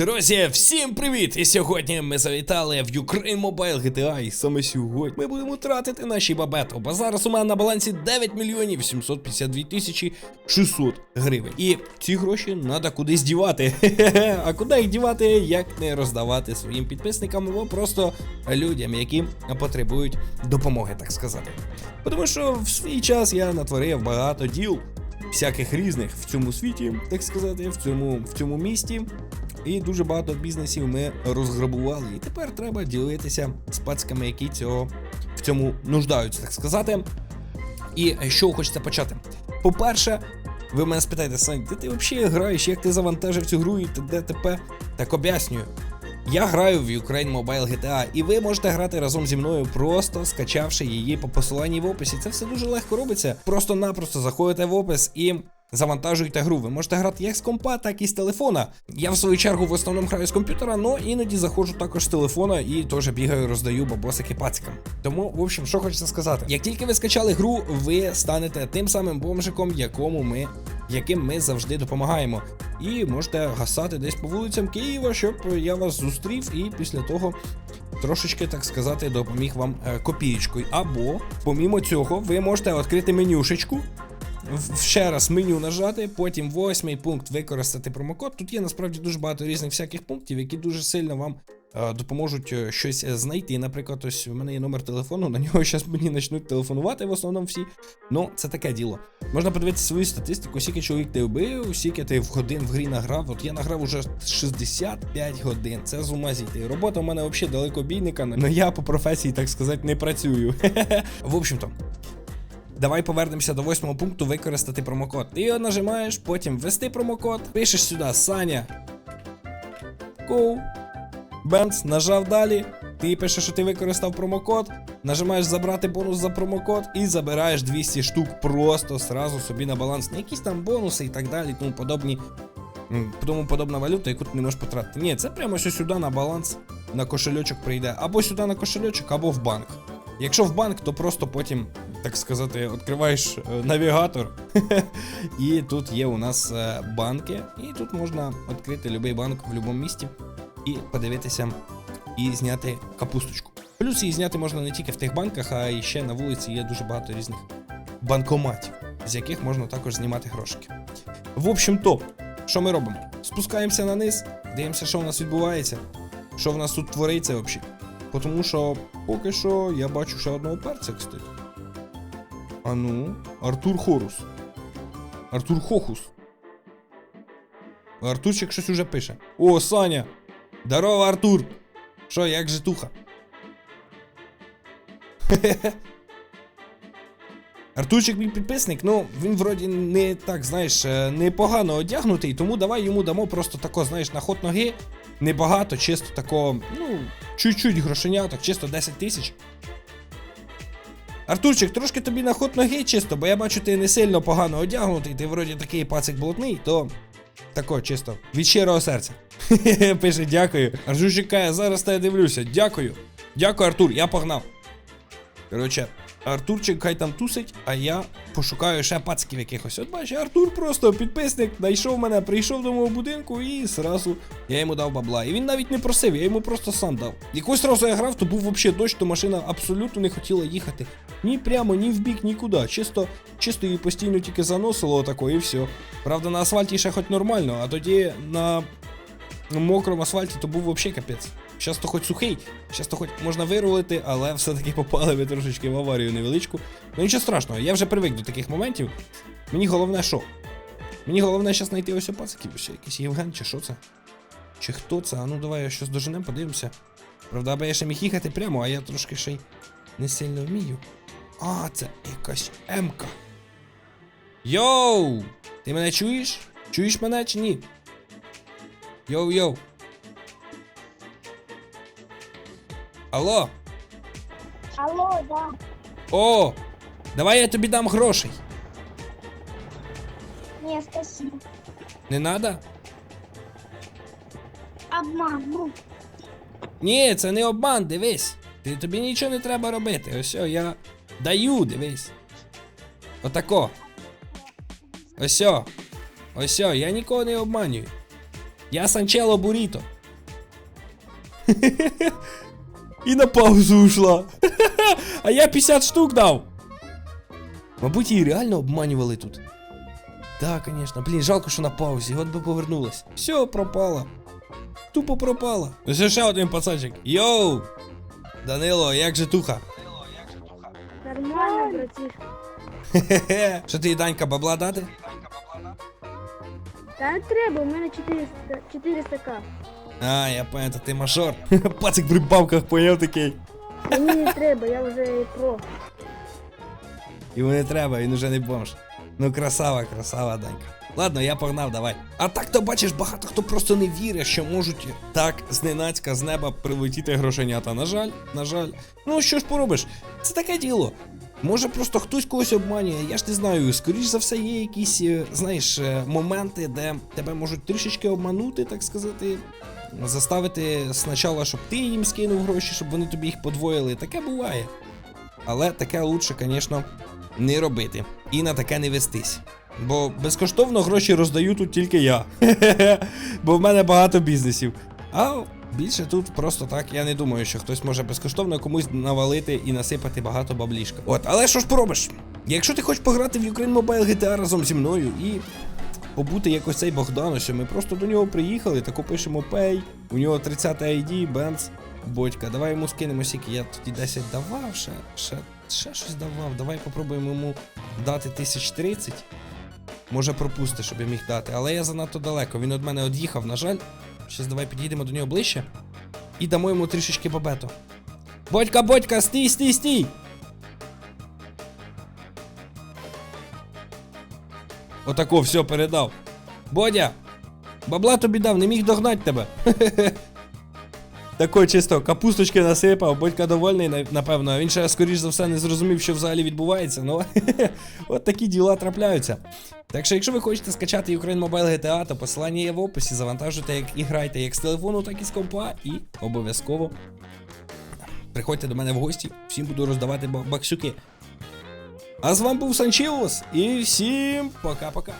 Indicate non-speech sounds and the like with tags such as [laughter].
Друзі, всім привіт! І сьогодні ми завітали в Ukraine Mobile GTA. І саме сьогодні ми будемо тратити наші бабето. Бо зараз у мене на балансі 9 мільйонів 752 тисячі 600 гривень. І ці гроші треба кудись дівати. [laughs] А куди їх дівати, як не роздавати своїм підписникам або просто людям, які потребують допомоги, так сказати. Тому що в свій час я натворив багато діл. Всяких різних в цьому світі, так сказати, в цьому, в цьому місті. І дуже багато бізнесів ми розграбували. І тепер треба ділитися з які цього в цьому нуждаються, так сказати. І чого хочеться почати? По-перше, ви мене спитаєте, Сань, де ти взагалі граєш, як ти завантажив цю гру і т.д. т.п. Так об'яснюю. Я граю в Ukraine Mobile GTA, і ви можете грати разом зі мною, просто скачавши її по посиланні в описі. Це все дуже легко робиться. Просто-напросто заходите в опис і завантажуєте гру. Ви можете грати як з компа, так і з телефона. Я в свою чергу в основному граю з комп'ютера, але іноді заходжу також з телефона і теж бігаю, роздаю бабосики пацикам. Тому, в общем, що хочеться сказати, як тільки ви скачали гру, ви станете тим самим бомжиком, якому ми. Яким ми завжди допомагаємо, і можете гасати десь по вулицям Києва, щоб я вас зустрів, і після того трошечки, так сказати, допоміг вам е, копієчкою. Або, помімо цього, ви можете відкрити менюшечку, ще раз меню нажати, потім восьмий пункт використати промокод. Тут є насправді дуже багато різних всяких пунктів, які дуже сильно вам е, допоможуть е, щось е, знайти. Наприклад, ось у мене є номер телефону, на нього [laughs] зараз мені почнуть телефонувати в основному всі. Ну, це таке діло. Можна подивитися свою статистику, скільки чоловік ти вбив, скільки ти в годин в грі награв. От я награв уже 65 годин. Це з ума зійти. Робота у мене взагалі далекобійника, але я по професії, так сказати, не працюю. [laughs] В общем-то. Давай повернемося до восьмого пункту використати промокод. Ти його нажимаєш, потім ввести промокод, пишеш сюди Саня. Коу. Бенц, нажав далі. Ти пишеш, що ти використав промокод, нажимаєш забрати бонус за промокод і забираєш 200 штук просто сразу собі на баланс. Не якісь там бонуси і так далі, тому подобні. Тому подобна валюта, яку ти не можеш потратити. Ні, це прямо що сюди на баланс, на кошельочок прийде. Або сюди на кошельочок, або в банк. Якщо в банк, то просто потім, так сказати, відкриваєш е, навігатор, [laughs] і тут є у нас е, банки, і тут можна відкрити будь-який банк в будь-якому місті і подивитися і зняти капусточку. Плюс її зняти можна не тільки в тих банках, а і ще на вулиці є дуже багато різних банкоматів, з яких можна також знімати грошики. В общем то, що ми робимо? Спускаємося на низ, дивимося, що у нас відбувається, що в нас тут твориться взагалі. Тому що поки що я бачу ще одного перця, кстати. А ну, Артур Хорус. Артур Хохус. Артурчик щось уже пише. О, Саня! Здорово, Артур! Що, як житуха? [laughs] Артурчик мій підписник, ну він вроді не так, знаєш, е, непогано одягнутий, тому давай йому дамо просто тако, знаєш, на ход ноги. Небагато, чисто тако, ну, чуть-чуть грошеняток, чисто 10 тисяч. Артурчик, трошки тобі на ход ноги чисто, бо я бачу, ти не сильно погано одягнутий, ти вроді такий пацик блатний, то тако чисто. Від щирого серця. [laughs] Пише, дякую. Артурчик каже, зараз тебе дивлюся. Дякую. Дякую, Артур, я погнав. Коротше, Артурчик хай там тусить, а я пошукаю ще пацків якихось. От бачиш, Артур просто підписник, знайшов мене, прийшов до мого будинку і зразу я йому дав бабла. І він навіть не просив, я йому просто сам дав. Якось разу я грав, то був взагалі дощ, то машина абсолютно не хотіла їхати. Ні прямо, ні в бік, нікуди. Чисто, чисто її постійно тільки заносило отако і все. Правда, на асфальті ще хоч нормально, а тоді на мокрому асфальті то був взагалі капець. Щас то хоч сухий, щас то хоч можна вирулити, але все-таки попали ви трошечки в аварію невеличку. Ну нічого страшного, я вже привик до таких моментів. Мені головне що? Мені головне зараз знайти ось пациків, ось якийсь Євген, чи що це? Чи хто це? А ну давай щось доженем, подивимося. Правда, аби я ще міг їхати прямо, а я трошки ще й не сильно вмію. А, це якась М-ка. Йоу! Ти мене чуєш? Чуєш мене чи ні? Йоу-йоу. Алло, Алло, да. о, давай я тобі дам грошей. Не, спасибо. Не надо? Обман. Ну, Ні, це не обман, дивись. Ти, тобі нічого не треба робити. Ось я даю, дивись. Отако. Ось о. Ось о, я нікого не обманюю. Я Санчело Буріто. І на паузу ушла. [laughs] А я 50 штук дав. Мабуть, її реально обманювали тут. Так, звісно. Блін, жалко, що на паузі, от би повернулась. Все, пропала. Тупо пропала. Ось ще один пацанчик. Йоу! Данило, як же туха? Нормально, братишка. Хе-хе. [laughs] Що ти, Данька, бабла дати? Та не треба, у мене 400, 400к. А, я пам'ятаю, ти мажор. [laughs] Пацик при бабках поняв такий. Мені не треба, я вже про. Йому не треба, він уже не бомж. Ну, красава, красава, Данька. Ладно, я погнав, давай. А так то бачиш, багато хто просто не вірить, що можуть так зненацька з неба прилетіти грошенята. На жаль, на жаль. Ну що ж поробиш? Це таке діло. Може просто хтось когось обманює, я ж не знаю. Скоріш за все, є якісь, е, знаєш, е, моменти, де тебе можуть трішечки обманути, так сказати. Заставити спочатку, щоб ти їм скинув гроші, щоб вони тобі їх подвоїли. Таке буває. Але таке лучше, звісно, не робити. І на таке не вестись. Бо безкоштовно гроші роздаю тут тільки я. [laughs] Бо в мене багато бізнесів. А більше тут просто так, я не думаю, що хтось може безкоштовно комусь навалити і насипати багато баблішка. От, але що ж поробиш? Якщо ти хочеш пограти в Ukraine Mobile GTA разом зі мною і побути якось цей Богдан, що ми просто до нього приїхали, таку пишемо Pay, у нього 30 ID, Benz, Бодька, давай йому скинемо сіки. Я тоді 10 давав, ще, ще, ще щось давав. Давай попробуємо йому дати 1030. Може пропусти, щоб я міг дати, але я занадто далеко. Він від мене од'їхав, на жаль. Щас давай підійдемо до нього ближче. І дамо йому трішечки бабету. Бодька, бодька, стій, стій, стій! Отако, все, передав. Бодя! Бабла тобі дав, не міг догнати тебе. [laughs] Тако чисто капусточки насипав, Бодька довольний, напевно. Він ще, скоріш за все, не зрозумів, що взагалі відбувається. Ну, [laughs] от такі діла трапляються. Так що, якщо ви хочете скачати Ukraine Mobile GTA, то посилання є в описі, завантажуйте як і грайте як з телефону, так і з компа, і обов'язково приходьте до мене в гості, всім буду роздавати баксюки. А з вами був Санчілос, і всім пока-пока.